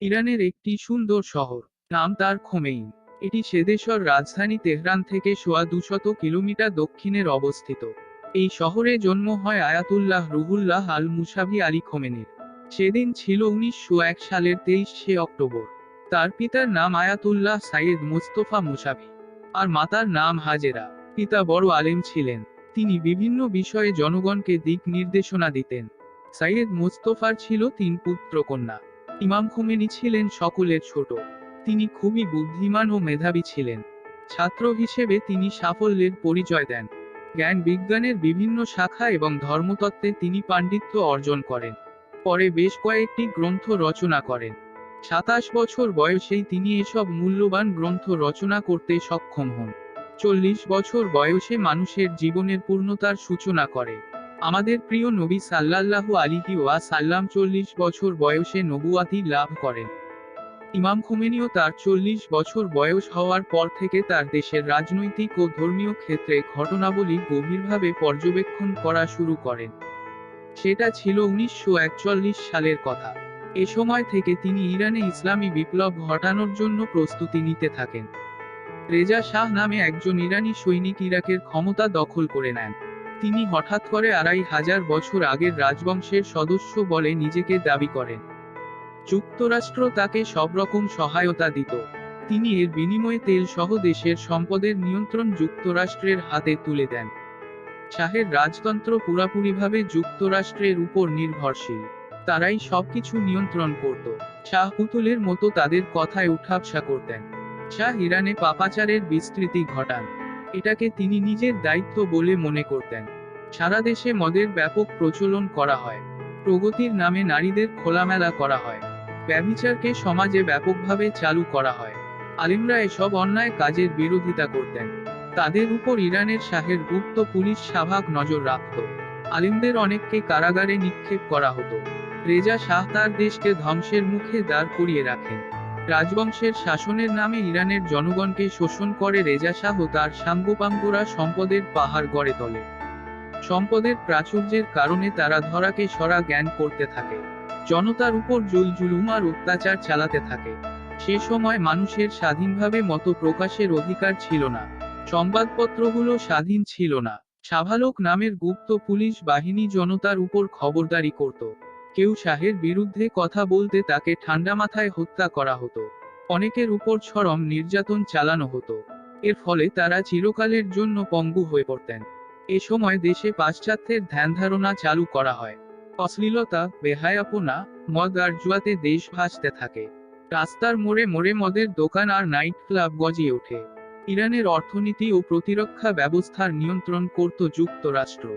ইরানের একটি সুন্দর শহর। নাম তার খোমেইন। এটি সেদেশর রাজধানী তেহরান থেকে সোয়া দুশত কিলোমিটার দক্ষিণের অবস্থিত। এই শহরে জন্ম হয় আয়াতুল্লাহ রুহুল্লাহ আল মুসাভি আলী খোমেনির সেদিন ছিল উনিশশো এক সালের তেইশে অক্টোবর। তার পিতার নাম আয়াতুল্লাহ সাইয়েদ মুস্তফা মুসাভি আর মাতার নাম হাজেরা। পিতা বড় আলেম ছিলেন। তিনি বিভিন্ন বিষয়ে জনগণকে দিক নির্দেশনা দিতেন। সাইয়েদ মুস্তফার ছিল তিন পুত্র কন্যা। ইমাম খুমেনি ছিলেন সকলের ছোট। তিনি খুবই বুদ্ধিমান ও মেধাবী ছিলেন। ছাত্র হিসেবে তিনি সাফল্যের পরিচয় দেন। জ্ঞান বিজ্ঞানের বিভিন্ন শাখা এবং ধর্মতত্ত্বে তিনি পাণ্ডিত্য অর্জন করেন। পরে বেশ কয়েকটি গ্রন্থ রচনা করেন। সাতাশ বছর বয়সেই তিনি এসব মূল্যবান গ্রন্থ রচনা করতে সক্ষম হন। চল্লিশ বছর বয়সে মানুষের জীবনের পূর্ণতার সূচনা করে। আমাদের প্রিয় নবী সাল্লাল্লাহু আলিহি ওয়া সাল্লাম চল্লিশ বছর বয়সে নবুয়াতি লাভ করেন। ইমাম খুমেনিও তার চল্লিশ বছর বয়স হওয়ার পর থেকে তার দেশের রাজনৈতিক ও ধর্মীয় ক্ষেত্রে ঘটনাবলী গভীরভাবে পর্যবেক্ষণ করা শুরু করেন। সেটা ছিল উনিশশো একচল্লিশ সালের কথা। এ সময় থেকে তিনি ইরানে ইসলামী বিপ্লব ঘটানোর জন্য প্রস্তুতি নিতে থাকেন। রেজা শাহ নামে একজন ইরানি সৈনিক ইরাকের ক্ষমতা দখল করে নেন। তিনি হঠাৎ করে আড়াই হাজার বছর আগের রাজবংশের সদস্য বলে নিজেকে দাবি করেন। যুক্তরাষ্ট্র তাকে সব রকম সহায়তা দিত। তিনি এর বিনিময়ে তেল সহ দেশের সম্পদের নিয়ন্ত্রণ যুক্তরাষ্ট্রের হাতে তুলে দেন। শাহের রাজতন্ত্র পুরাপুরিভাবে যুক্তরাষ্ট্রের উপর নির্ভরশীল। তারাই সবকিছু নিয়ন্ত্রণ করত। শাহ পুতুলের মতো তাদের কথায় উঠাবসা করতেন। শাহ ইরানে পাপাচারের বিস্তৃতি ঘটান। এটাকে তিনি নিজের দায়িত্ব বলে মনে করতেন। সারা দেশে মদের ব্যাপক প্রচলন করা হয়। প্রগতির নামে নারীদের খোলামেলা করা হয়। ব্যভিচারকে সমাজে ব্যাপকভাবে চালু করা হয়। আলিমরা এসব অন্যায় কাজের বিরোধিতা করতেন। তাদের উপর ইরানের শাহের গুপ্ত পুলিশ স্বাভাগ নজর রাখত। আলিমদের অনেককে কারাগারে নিক্ষেপ করা হতো। রেজা শাহ তার দেশকে ধ্বংসের মুখে দাঁড় করিয়ে রাখেন। রাজবংশের শাসনের নামে ইরানের জনগণকে শোষণ করে রেজা শাহ তার সাঙ্গপাঙ্গরা সম্পদের পাহাড় গড়ে তোলে। সম্পদের প্রাচুর্যের কারণে তারা ধরাকে সরা জ্ঞান করতে থাকে। জনতার উপর জুল জুলুম আর অত্যাচার চালাতে থাকে। সে সময় মানুষের স্বাধীনভাবে মত প্রকাশের অধিকার ছিল না। সংবাদপত্রগুলো স্বাধীন ছিল না। সাভালক নামের গুপ্ত পুলিশ বাহিনী জনতার উপর খবরদারি করত। কেউ শাহের বিরুদ্ধে কথা বলতে তাকে ঠান্ডা মাথায় হত্যা করা হতো। অনেকের উপর ছরম নির্যাতন চালানো হতো। এর ফলে তারা চিরকালের জন্য পঙ্গু হয়ে পড়তেন। এ সময় দেশে পাশ্চাত্যের ধ্যান ধারণা চালু করা হয়। অশ্লীলতা, বেহায়াপনা, মদ আর জুয়াতে দেশ ভাসতে থাকে। রাস্তার মোড়ে মোড়ে মদের দোকান আর নাইট ক্লাব গজিয়ে ওঠে। ইরানের অর্থনীতি ও প্রতিরক্ষা ব্যবস্থার নিয়ন্ত্রণ করত যুক্তরাষ্ট্র।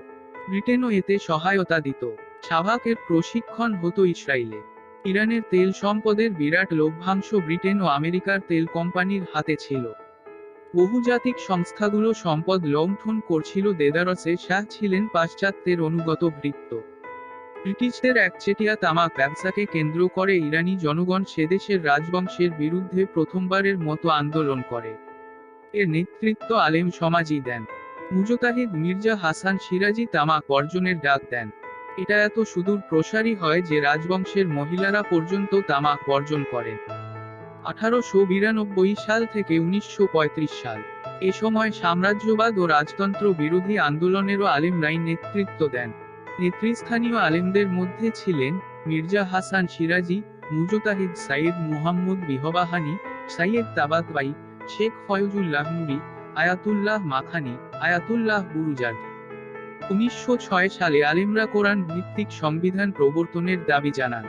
ব্রিটেনও এতে সহায়তা দিত। সাভাকের প্রশিক্ষণ হতো ইসরায়েলে ইরানের তেল সম্পদের বিরাট লভ্যাংশ ব্রিটেন ও আমেরিকার তেল কোম্পানির হাতে ছিল। বহুজাতিক সংস্থাগুলো সম্পদ লঙ্ঘন করছিল দেদারসে, শাহ ছিলেন পাশ্চাত্যের অনুগত বৃত্ত। ব্রিটিশদের একচেটিয়া তামাক ব্যবসাকে কেন্দ্র করে ইরানি জনগণ সেদেশের রাজবংশের বিরুদ্ধে প্রথমবারের মতো আন্দোলন করে। এর নেতৃত্ব আলেম সমাজই দেন। মুজতাহিদ মির্জা হাসান সিরাজি তামাক বর্জনের ডাক দেন। এটা এত সুদূর প্রসারী হয় যে রাজবংশের মহিলারা পর্যন্ত তামাক বর্জন করেন। আঠারোশো বিরানব্বই সাল থেকে উনিশশো পঁয়ত্রিশ সাল। এ সময় সাম্রাজ্যবাদ ও রাজতন্ত্র বিরোধী আন্দোলনেরও আলেমরাই নেতৃত্ব দেন। নেতৃস্থানীয় আলেমদের মধ্যে ছিলেন Mirza Hasan Shirazi, মুজতাহিদ Sayyed Muhammad Behbahani, Sayyed Tabatabai, Sheikh Fazlullah Nuri, Ayatollah Makhani Ayatollah Borujerdi উনিশশো ছয় সালে আলিমরা কোরআন ভিত্তিক সংবিধান প্রবর্তনের দাবি জানান।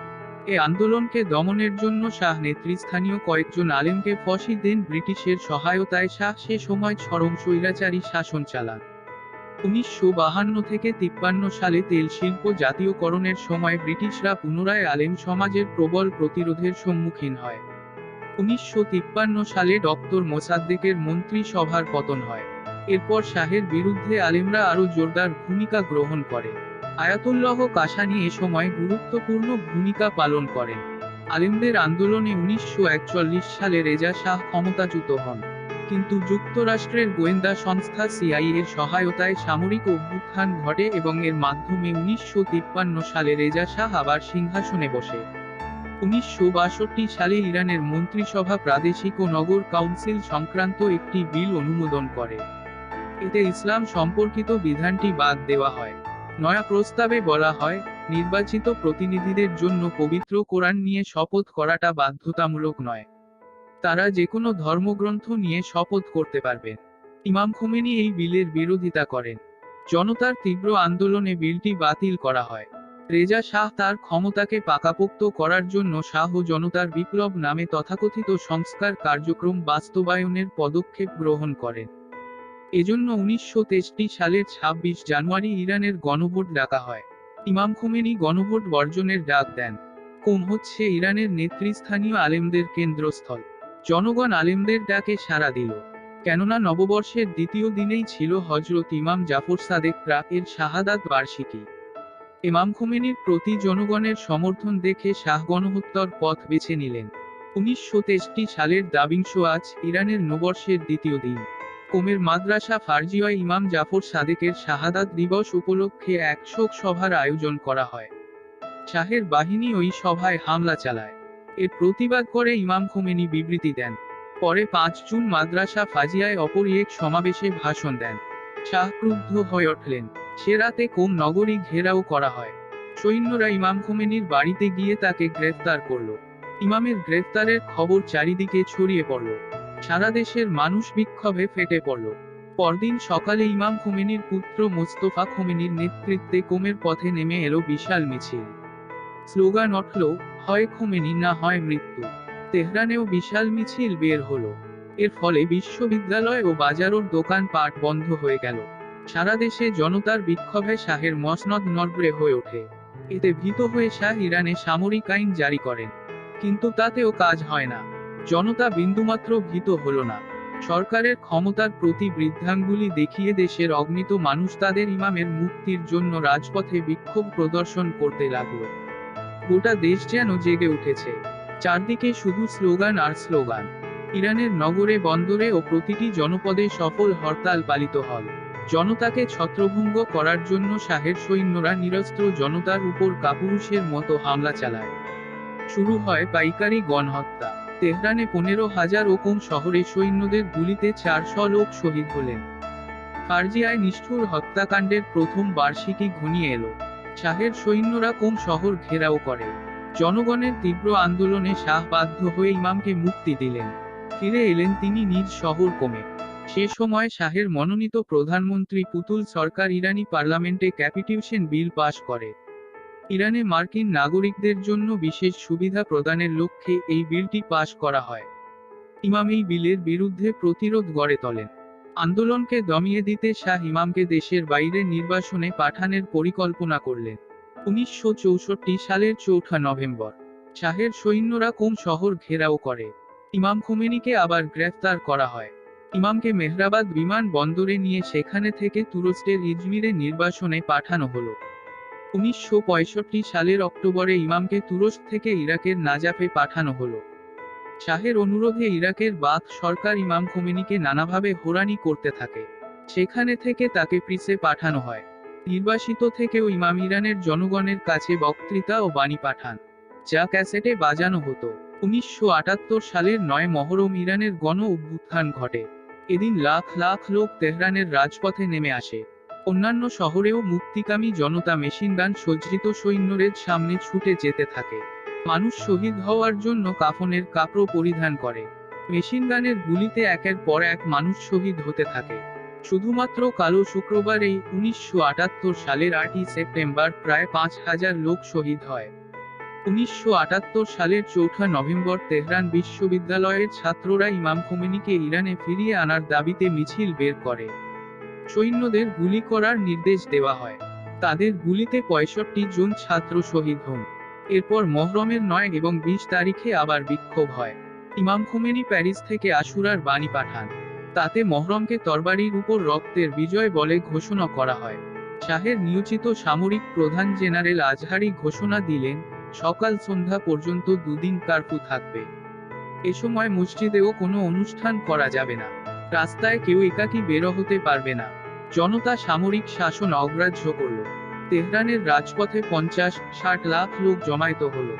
এ আন্দোলনকে দমনের জন্য শাহ নেতৃস্থানীয় কয়েকজন আলেমকে ফসি দেন ব্রিটিশের সহায়তায় শাহ সে সময় চরম স্বৈরাচারী শাসন চালান। উনিশশো বাহান্ন থেকে তিপ্পান্ন সালে তেল শিল্প জাতীয়করণের সময় ব্রিটিশরা পুনরায় আলেম সমাজের প্রবল প্রতিরোধের সম্মুখীন হয়। উনিশশো তিপ্পান্ন সালে ডক্টর মোসাদ্দেকের মন্ত্রী সভার পতন হয়। এরপর শাহের বিরুদ্ধে আলেমরা আরও জোরদার ভূমিকা গ্রহণ করে। আয়াতুল্লাহ কাশানি এ সময় গুরুত্বপূর্ণ ভূমিকা পালন করেন। আলেমদের আন্দোলনে উনিশশো সালে রেজা শাহ ক্ষমতাচ্যুত হন। কিন্তু যুক্তরাষ্ট্রের গোয়েন্দা সংস্থা সিআই এর সহায়তায় সামরিক অভ্যুত্থান ঘটে এবং এর মাধ্যমে উনিশশো তিপ্পান্ন সালে রেজা শাহ আবার সিংহাসনে বসে। উনিশশো বাষট্টি সালে ইরানের মন্ত্রিসভা প্রাদেশিক ও নগর কাউন্সিল সংক্রান্ত একটি বিল অনুমোদন করে। এতে ইসলাম সম্পর্কিত বিধানটি বাদ দেওয়া হয়। নয়া প্রস্তাবে বলা হয়, নির্বাচিত প্রতিনিধিদের জন্য পবিত্র কোরআন নিয়ে শপথ করাটা বাধ্যতামূলক নয়। তারা যে কোনো ধর্মগ্রন্থ নিয়ে শপথ করতে পারবেন। ইমাম খুমেনি এই বিলের বিরোধিতা করেন। জনতার তীব্র আন্দোলনে বিলটি বাতিল করা হয়। রেজা শাহ তার ক্ষমতাকে পাকাপোক্ত করার জন্য শাহ জনতার বিপ্লব নামে তথাকথিত সংস্কার কার্যক্রম বাস্তবায়নের পদক্ষেপ গ্রহণ করেন। এজন্য উনিশশো সালের ২৬ জানুয়ারি ইরানের গণভোট ডাকা হয়। ইমাম খুমেনি গণভোট বর্জনের ডাক দেন। কোম হচ্ছে ইরানের নেতৃস্থানীয় আলেমদের কেন্দ্রস্থল। জনগণ আলেমদের ডাকে সাড়া দিল। কেননা নববর্ষের দ্বিতীয় দিনেই ছিল হজরত ইমাম জাফর সাদেক প্রা এর শাহাদাত বার্ষিকী। ইমাম খুমেনির প্রতি জনগণের সমর্থন দেখে শাহ গণহত্যার পথ বেছে নিলেন। উনিশশো তেষট্টি সালের দাবিংশ আজ ইরানের নববর্ষের দ্বিতীয় দিন। কোমের মাদ্রাসা ফার্জিয়ায় ইমাম জাফর সাদেকের শাহাদাত দিবস উপলক্ষে এক শোক সভার আয়োজন করা হয়। শাহের বাহিনী ওই সভায় হামলা চালায়। এর প্রতিবাদ করে ইমাম খোমেনি বিবৃতি দেন। পরে পাঁচ জুন মাদ্রাসা ফাজিয়ায় অপর এক সমাবেশে ভাষণ দেন। শাহ ক্রুদ্ধ হয়ে উঠলেন। সে রাতে কোম নগরী ঘেরাও করা হয়? সৈন্যরা ইমাম খোমেনির বাড়িতে গিয়ে তাকে গ্রেফতার করল। ইমামের গ্রেফতারের খবর চারিদিকে ছড়িয়ে পড়ল। সারা দেশের মানুষ বিক্ষোভে ফেটে পড়ল। পরদিন সকালে ইমাম খোমেনির পুত্র মোস্তফা খোমেনির নেতৃত্বে কোমের পথে নেমে এলো বিশাল মিছিল। স্লোগান উঠল, হয় খোমেনি না হয় মৃত্যু। তেহরানেও বিশাল মিছিল বের হলো। এর ফলে বিশ্ববিদ্যালয় ও বাজারোর দোকান পাট বন্ধ হয়ে গেল। সারা দেশে জনতার বিক্ষোভে শাহের মসনদ নড়বড়ে হয়ে ওঠে। এতে ভীত হয়ে শাহ ইরানে সামরিক আইন জারি করেন। কিন্তু তাতেও কাজ হয় না। জনতা বিন্দুমাত্র ভীত হল না। সরকারের ক্ষমতার প্রতি বৃদ্ধাঙ্গুলি দেখিয়ে দেশের অগ্নিত মানুষ তাদের ইমামের মুক্তির জন্য রাজপথে বিক্ষোভ প্রদর্শন করতে লাগল। গোটা দেশ যেন জেগে উঠেছে। চারদিকে শুধু স্লোগান আর স্লোগান। ইরানের নগরে, বন্দরে ও প্রতিটি জনপদে সফল হরতাল পালিত হল। জনতাকে ছত্রভঙ্গ করার জন্য শাহের সৈন্যরা নিরস্ত্র জনতার উপর কাপুরুষের মতো হামলা চালায়। শুরু হয় পাইকারি গণহত্যা। তেহরানে পনেরো হাজার ওকম শহরে সৈন্যদের গুলিতে চারশো লোক শহীদ হলেন। ফার্জিয়ায় নিষ্ঠুর হত্যাকাণ্ডের প্রথম বার্ষিকী ঘনিয়ে এলো। শাহের সৈন্যরা কোম শহর ঘেরাও করে? জনগণের তীব্র আন্দোলনে শাহ বাধ্য হয়ে ইমামকে মুক্তি দিলেন। ফিরে এলেন তিনি নিজ শহর কমে। সে সময় শাহের মনোনীত প্রধানমন্ত্রী পুতুল সরকার ইরানি পার্লামেন্টে ক্যাপিটিউশন বিল পাশ করে। ইরানে মার্কিন নাগরিকদের জন্য বিশেষ সুবিধা প্রদানের লক্ষ্যে এই বিলটি পাশ করা হয়। ইমাম এই বিলের বিরুদ্ধে প্রতিরোধ গড়ে তোলেন। আন্দোলনকে দমিয়ে দিতে শাহ ইমামকে দেশের বাইরে নির্বাসনে পাঠানোর পরিকল্পনা করলেন। উনিশশো চৌষট্টি সালের চৌঠা নভেম্বর। শাহের সৈন্যরা কোন শহর ঘেরাও করে? ইমাম খুমেনিকে আবার গ্রেফতার করা হয়। ইমামকে মেহরাবাদ বিমান বন্দরে নিয়ে সেখানে থেকে তুরস্কের ইজমিরে নির্বাসনে পাঠানো হলো। উনিশশো পঁয়ষট্টি সালের অক্টোবরে ইমামকে তুরস্ক থেকে ইরাকের নাজাফে পাঠানো হলো। শাহের অনুরোধে ইরাকের বাথ সরকার ইমাম খোমেনিকে নানাভাবে হোরানি করতে থাকে। সেখানে থেকে তাকে প্রিসে পাঠানো হয়। নির্বাসিত থেকেও ইমাম ইরানের জনগণের কাছে বক্তৃতা ও বাণী পাঠান, যা ক্যাসেটে বাজানো হতো। উনিশশো আটাত্তর সালের নয় মহরম ইরানের গণ অভ্যুত্থান ঘটে। এদিন লাখ লাখ লোক তেহরানের রাজপথে নেমে আসে। অন্যান্য শহরেও মুক্তিকামী জনতা মেশিনগান সজ্জিত সৈন্যদের সামনে ছুটে যেতে থাকে। মানুষ শহীদ হওয়ার জন্য কাফনের কাপড় পরিধান করে। মেশিনগানের গুলিতে একের পর এক মানুষ শহীদ হতে থাকে। শুধুমাত্র কালো শুক্রবার এই উনিশশো আটাত্তর সালের আটই সেপ্টেম্বর প্রায় পাঁচ হাজার লোক শহীদ হয়। উনিশশো আটাত্তর সালের চৌঠা নভেম্বর তেহরান বিশ্ববিদ্যালয়ের ছাত্ররা ইমাম খোমেনিকে ইরানে ফিরিয়ে আনার দাবিতে মিছিল বের করে। সৈন্যদের গুলি করার নির্দেশ দেওয়া হয়। তাদের গুলিতে পঁয়ষট্টি জন ছাত্র শহীদ হন। এরপর মহরমের নয় এবং বিশ তারিখে আবার বিক্ষোভ হয়। ইমাম খুমেনি প্যারিস থেকে আশুরার বাণী পাঠান। তাতে মহরমকে তরবারির উপর রক্তের বিজয় বলে ঘোষণা করা হয়। শাহের নিয়োজিত সামরিক প্রধান জেনারেল আজহারি ঘোষণা দিলেন, সকাল সন্ধ্যা পর্যন্ত দুদিন কার্ফু থাকবে। এ সময় মসজিদেও কোনো অনুষ্ঠান করা যাবে না। রাস্তায় কেউ একাকী বের হতে পারবে না। জনতা সামরিক শাসন অগ্রাহ্য করল। তেহরানের রাজপথে পঞ্চাশ, ষাট লাখ লোক জমায়েত হল।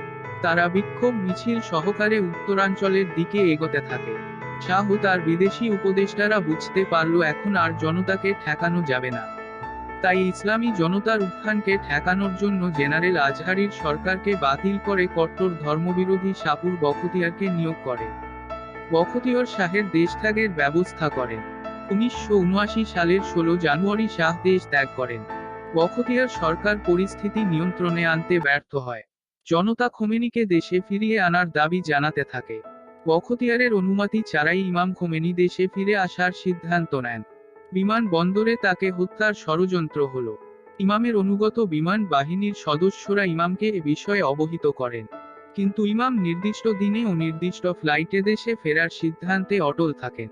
তারা বিক্ষোভ মিছিল সহকারে উত্তরাঞ্চলের দিকে এগোতে থাকে। শাহ তার বিদেশি উপদেষ্টারা বুঝতে পারল এখন আর জনতাকে ঠেকানো যাবে না। তাই ইসলামী জনতার উত্থানকে ঠেকানোর জন্য জেনারেল আজহারির সরকারকে বাতিল করে কট্টর ধর্মবিরোধী সাপুর বখতিয়ারকে নিয়োগ করে। বখতিয়ার শাহের দেশত্যাগের ব্যবস্থা করেন। উনিশশো উনআশি সালের ষোলো জানুয়ারি শাহ দেশ ত্যাগ করেন। বখতিয়ার সরকার পরিস্থিতি নিয়ন্ত্রণে আনতে ব্যর্থ হয়। জনতা খোমেনিকে দেশে ফিরিয়ে আনার দাবি জানাতে থাকে। বখতিয়ারের অনুমতি ছাড়াই ইমাম খোমেনি দেশে ফিরে আসার সিদ্ধান্ত নেন। বিমান বন্দরে তাকে হত্যার ষড়যন্ত্র হল। ইমামের অনুগত বিমান বাহিনীর সদস্যরা ইমামকে এ বিষয়ে অবহিত করেন। কিন্তু ইমাম নির্দিষ্ট দিনে ও নির্দিষ্ট ফ্লাইটে দেশে ফেরার সিদ্ধান্তে অটল থাকেন।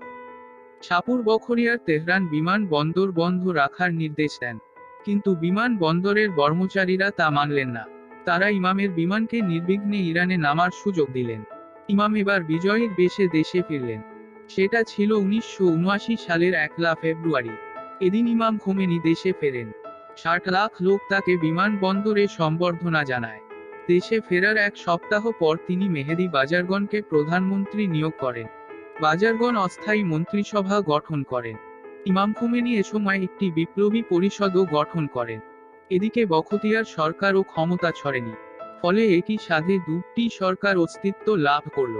সাপুর বখরিয়ার তেহরান বিমান বন্দর বন্ধ রাখার নির্দেশ দেন। কিন্তু বিমান বন্দরের কর্মচারীরা তা মানলেন না। তারা ইমামের বিমানকে নির্বিঘ্নে ইরানে নামার সুযোগ দিলেন। ইমাম এবার বিজয়ীর বেশে দেশে ফিরলেন। সেটা ছিল উনিশশো উনআশি সালের একলা ফেব্রুয়ারি। এদিন ইমাম খোমেনি দেশে ফেরেন। ষাট লাখ লোক তাকে বিমানবন্দরে সম্বর্ধনা জানায়। দেশে ফেরার এক সপ্তাহ পর তিনি মেহেদি বাজারগণকে প্রধানমন্ত্রী নিয়োগ করেন। বাজারগণ অস্থায়ী মন্ত্রিসভা গঠন করেন। ইমাম খোমেনি এ সময় একটি বিপ্লবী পরিষদও গঠন করেন। এদিকে বখতিয়ার সরকারও ক্ষমতা ছড়েনি। ফলে একই সাথে দুটি সরকার অস্তিত্ব লাভ করল।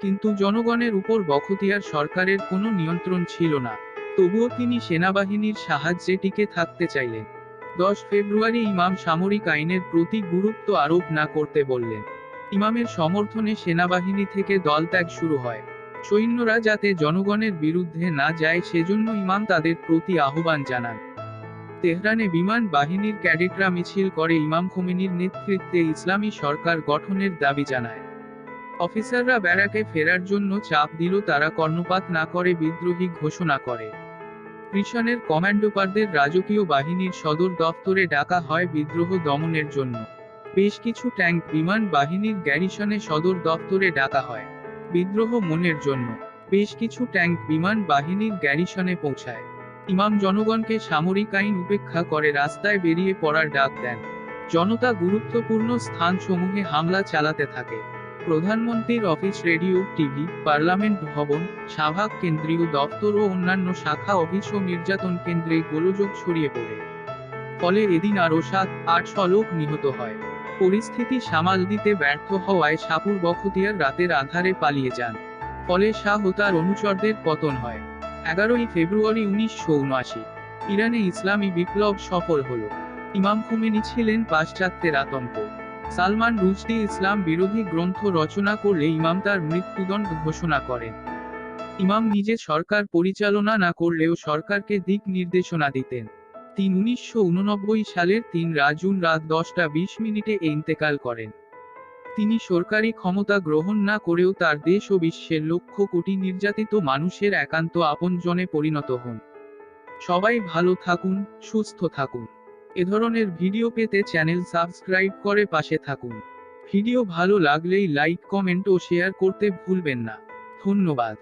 কিন্তু জনগণের উপর বখতিয়ার সরকারের কোনো নিয়ন্ত্রণ ছিল না। তবুও তিনি সেনাবাহিনীর সাহায্যে টিকে থাকতে চাইলেন। দশ ফেব্রুয়ারি ইমাম সামরিক আইনের প্রতি গুরুত্ব আরোপ না করতে বললেন। ইমামের সমর্থনে সেনাবাহিনী থেকে দলত্যাগ শুরু হয়। সৈন্যরা যাতে জনগণের বিরুদ্ধে না যায় সেজন্য ইমাম তাদের প্রতি আহ্বান জানান। তেহরানে বিমান বাহিনীর ক্যাডেটরা মিছিল করে ইমাম খোমেনির নেতৃত্বে ইসলামী সরকার গঠনের দাবি জানায়। অফিসাররা ব্যারাকে ফেরার জন্য চাপ দিল, তারা কর্ণপাত না করে বিদ্রোহী ঘোষণা করে। কৃষণের কমান্ডোপারদের রাজকীয় বাহিনীর সদর দফতরে ডাকা হয় বিদ্রোহ দমনের জন্য। বেশ কিছু ট্যাঙ্ক বিমান বাহিনীর গ্যারিসনে সদর দফতরে ডাকা হয়। বিদ্রোহ মনের জন্য। বেশ কিছু ট্যাঙ্ক বিমান বাহিনীর গ্যারিসনে পৌঁছায়। ইমাম জনগণকে সামরিক আইন উপেক্ষা করে রাস্তায় বেরিয়ে পড়ার ডাক দেন। জনতা গুরুত্বপূর্ণ স্থানসমূহে হামলা চালাতে থাকে। প্রধানমন্ত্রীর অফিস রেডিও, টিভি, পার্লামেন্ট ভবন সাভাগ কেন্দ্রীয় দপ্তর ও অন্যান্য শাখা, অফিস ও নির্যাতন কেন্দ্রে গোলযোগ ছড়িয়ে পড়ে। ফলে এদিন আরও সাত আটশো লোক নিহত হয়। পরিস্থিতি সামাল দিতে ব্যর্থ হওয়ায় সাপুর বখতিয়ার রাতের আধারে পালিয়ে যান। ফলে শাহ ও তার অনুচরদের পতন হয়। এগারোই ফেব্রুয়ারি উনিশশো উনআশি। ইরানে ইসলামী বিপ্লব সফল হল। ইমাম খুমেনি ছিলেন পাশ্চাত্যের আতঙ্ক। সালমান রুশদি ইসলাম বিরোধী গ্রন্থ রচনা করলে ইমাম তার মৃত্যুদণ্ড ঘোষণা করেন। ইমাম নিজে সরকার পরিচালনা না করলেও সরকারকে দিক নির্দেশনা দিতেন। তিন উনিশশো সালের তিন রাজুন রাত দশটা বিশ মিনিটে ইন্তেকাল করেন। তিনি সরকারি ক্ষমতা গ্রহণ না করেও তার দেশ ও বিশ্বের লক্ষ কোটি নির্যাতিত মানুষের একান্ত আপনজনে পরিণত হন। সবাই ভালো থাকুন, সুস্থ থাকুন। এ ধরনের ভিডিও পেতে চ্যানেল সাবস্ক্রাইব করে পাশে থাকুন। ভিডিও ভালো লাগলেই লাইক, কমেন্ট ও শেয়ার করতে ভুলবেন না। ধন্যবাদ।